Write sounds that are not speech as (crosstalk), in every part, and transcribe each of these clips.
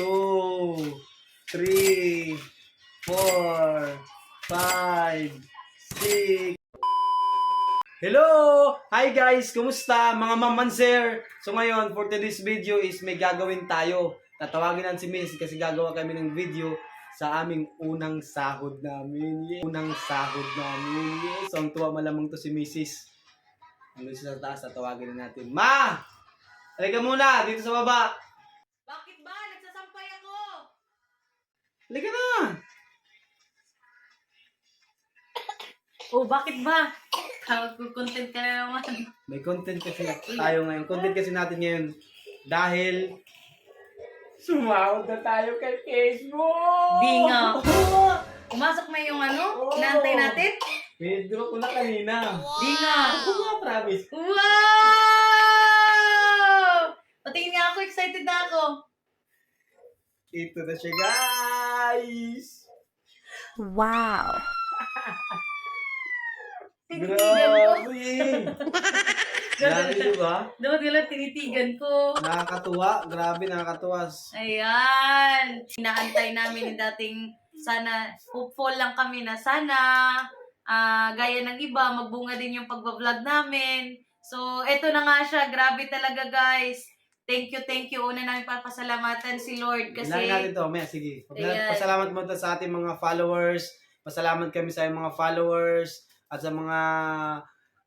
two, three, four, five, six. Hello! Hi guys! Kumusta? Mga mamanser! So ngayon, for today's video is may gagawin tayo. Tatawagin natin si Miss kasi gagawa kami ng video sa aming unang sahod namin. Unang sahod namin. So ang tuwa malamang to si Mrs. Ano siya sa taas, tatawagin na natin. Ma! Halika muna, dito sa baba. Bakit ba? Nagsasampay ako. Halika na! Oh, bakit ba? Content ka na naman. May content kasi tayo ngayon. Content kasi natin ngayon dahil sumahod na tayo kay Facebook! Di nga. Pumasok na yung ano? Inaantay natin? Medyo ko na kanina. Di nga. Ako nga, promise. Wow! Patingin nga ako, excited na ako. Ito na siya, guys! Wow. Tinitigan ko. Grabe! (laughs) Grabe, di ba? Dapat gala tinitigan ko. Nakakatuwa. Grabe, nakakatuwa. Ayan. Inaantay namin yung dating sana, hopeful lang kami na sana, ah, gaya ng iba, magbunga din yung pagbablog namin. So, eto na nga siya. Grabe talaga, guys. Thank you, thank you. Una namin papasalamatan si Lord kasi... Kasi, natin to, Maya, sige. Ayan. Pasalamat mo sa ating mga followers. Pasalamat kami sa mga followers at sa mga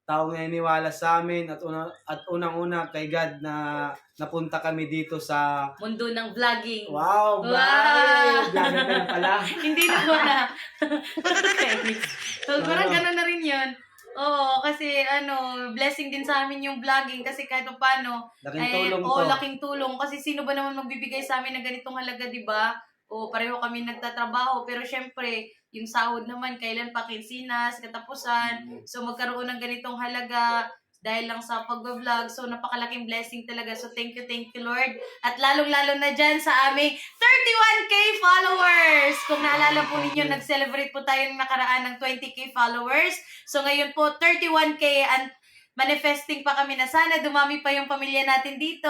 taong naniniwala sa amin at una at unang-una kay God na napunta kami dito sa mundo ng vlogging. Wow, Wow! Vlogger ka na pala. (laughs) Hindi na ko na. (laughs) okay. So, parang Oo. gano'n na rin yun. Oo, kasi ano, blessing din sa amin yung vlogging kasi kahit pa paano, Laking eh, tulong oo, to. laking tulong. Kasi sino ba naman magbibigay sa amin ng ganitong halaga, di ba? O pareho kami nagtatrabaho. Pero syempre, yung sahod naman, kailan pa kinsinas, katapusan. So magkaroon ng ganitong halaga dahil lang sa pag-vlog. So napakalaking blessing talaga. So thank you, thank you Lord. At lalong-lalo na dyan sa aming 31k followers. Kung naalala po ninyo, nag-celebrate po tayo ng nakaraan ng 20k followers. So ngayon po, 31k and manifesting pa kami na sana dumami pa yung pamilya natin dito.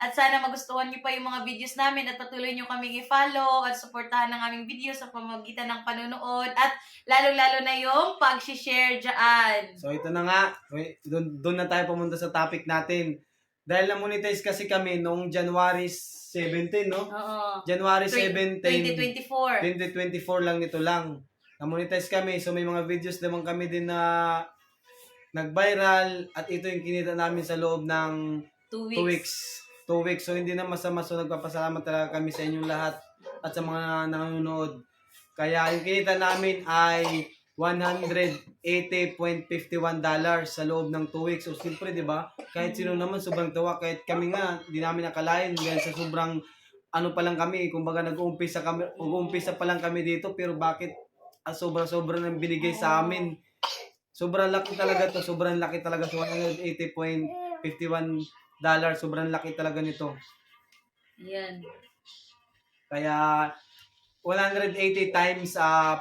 At sana magustuhan niyo pa yung mga videos namin at patuloy niyo kaming i-follow at suportahan ng aming videos sa pamamagitan ng panonood at lalong-lalo na yung pag-share dyan. So ito na nga, doon doon na tayo pumunta sa topic natin. Dahil na-monetize kasi kami noong January 17, no? Oo. January Twen- 17, 2024. 2024 lang nito lang. Na-monetize kami, so may mga videos naman kami din na nag-viral at ito yung kinita namin sa loob ng Two weeks. 2 weeks. 2 weeks. So hindi na masama. So nagpapasalamat talaga kami sa inyong lahat at sa mga nanonood. Kaya yung kinita namin ay 180.51 dollars sa loob ng 2 weeks. So siyempre, di ba? Kahit sino naman sobrang tawa. Kahit kami nga, di namin nakalain dahil sa sobrang ano pa lang kami, kumbaga nag-uumpisa kami, nag-uumpisa pa lang kami dito, pero bakit ah, sobra-sobra nang binigay sa amin? Sobrang laki talaga to, sobrang laki talaga. So 180.51 dollar, sobrang laki talaga nito. Yan. Kaya 180 times uh,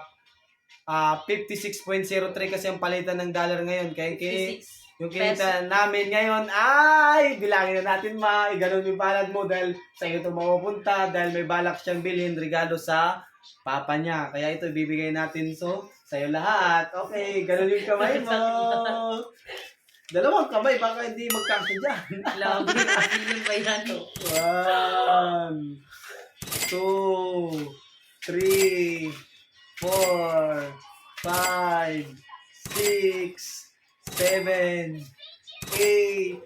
uh, 56.03 kasi ang palitan ng dollar ngayon. Kaya kay, 56. yung kinita namin ngayon ay bilangin na natin ma, iganon yung balad mo dahil sa iyo ito mapupunta dahil may balak siyang bilhin regalo sa papa niya. Kaya ito ibibigay natin so sa iyo lahat. Okay, ganon yung kamay mo. (laughs) Dalawang kamay, baka hindi magkasya dyan. You. Feeling ba yan? One, two, three, four, five, six, seven, eight,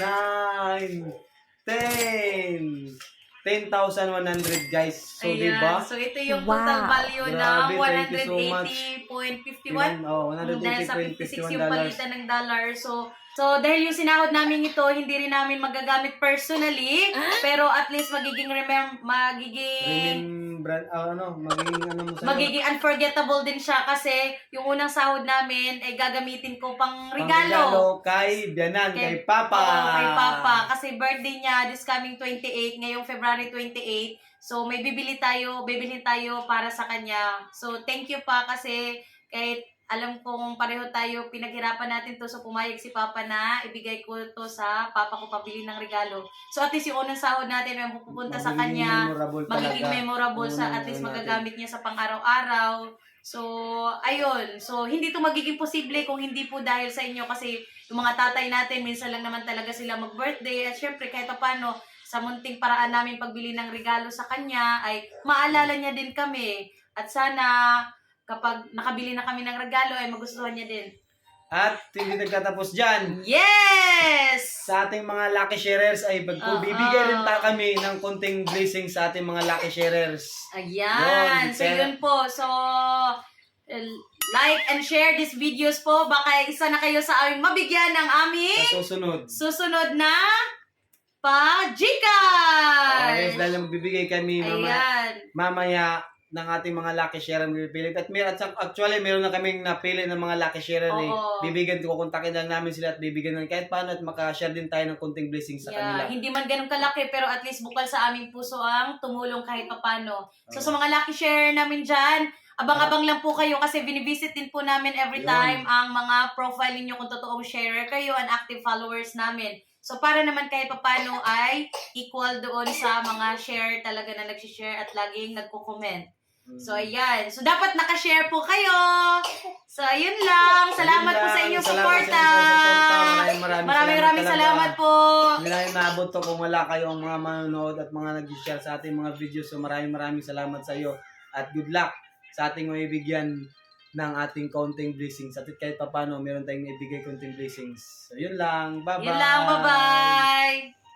nine, ten. 10,100 guys. So, Ayan. di ba? So, ito yung Wow. total value Grabe, ng thank you so much. 180.51. Oh, Mm, dahil sa 56 yung 180.51 dollars. palitan ng dollar. So, so dahil yung sinahod namin ito, hindi rin namin magagamit personally, pero at least magiging remem magiging Rin brand, ah, ano, magiging ano mo sa'yo? magiging unforgettable din siya kasi yung unang sahod namin ay gagamitin ko pang Pangregalo regalo. kay Bianan, kay, Kay- Papa. Oo, kay Papa. Kasi birthday niya this coming 28, ngayong February 28. So, may bibili tayo, bibilhin tayo para sa kanya. So, thank you pa kasi kahit alam kong pareho tayo pinaghirapan natin to so pumayag si Papa na ibigay ko to sa Papa ko pabili ng regalo. So at least yung unang sahod natin ay pupunta sa kanya memorable magiging talaga. memorable sa at least ano natin. magagamit niya sa pang-araw-araw. So, ayun. So, hindi to magiging posible kung hindi po dahil sa inyo kasi yung mga tatay natin, minsan lang naman talaga sila mag-birthday. At syempre, kahit pa paano, sa munting paraan namin pagbili ng regalo sa kanya, ay maalala niya din kami. At sana, kapag nakabili na kami ng regalo, ay magustuhan niya din. At hindi nagkatapos dyan. Yes! Sa ating mga lucky sharers ay pag Oo. bibigay rin ta kami ng konting blessing sa ating mga lucky sharers. Ayan. Yun, so, yun po. So, l- like and share these videos po. Baka isa na kayo sa aming mabigyan ng aming Sa susunod. susunod na pa Yes, Gcash. dahil magbibigay kami mama, Ayan. mamaya ng ating mga lucky sharer na pipili. At, may, at actually, meron na kaming napili ng mga lucky sharer. Eh. Oo. Bibigyan, kukontakin lang namin sila at bibigyan na kahit paano at makashare din tayo ng konting blessing sa kanila. Yeah, hindi man ganun kalaki pero at least bukal sa aming puso ang tumulong kahit papano. So sa mga lucky share namin dyan, abang-abang lang po kayo kasi binivisit din po namin every Yun. time ang mga profile ninyo kung totoong sharer kayo and active followers namin. So para naman kahit papano ay equal doon sa mga share talaga na nagsishare at laging nagko-comment. Mm. So ayan. So dapat nakashare po kayo. So ayun lang. Salamat po sa inyong Salamat suporta. sa inyong suporta. Maraming maraming, Maraming maraming talaga. salamat po. Hindi namin maabot to kung wala kayong mga manonood at mga nag-share sa ating mga videos. So maraming maraming salamat sa iyo. At good luck sa ating maibigyan ng ating counting blessings. At kahit pa paano, meron tayong maibigay counting blessings. So yun lang. Bye-bye. Yun lang. Bye-bye.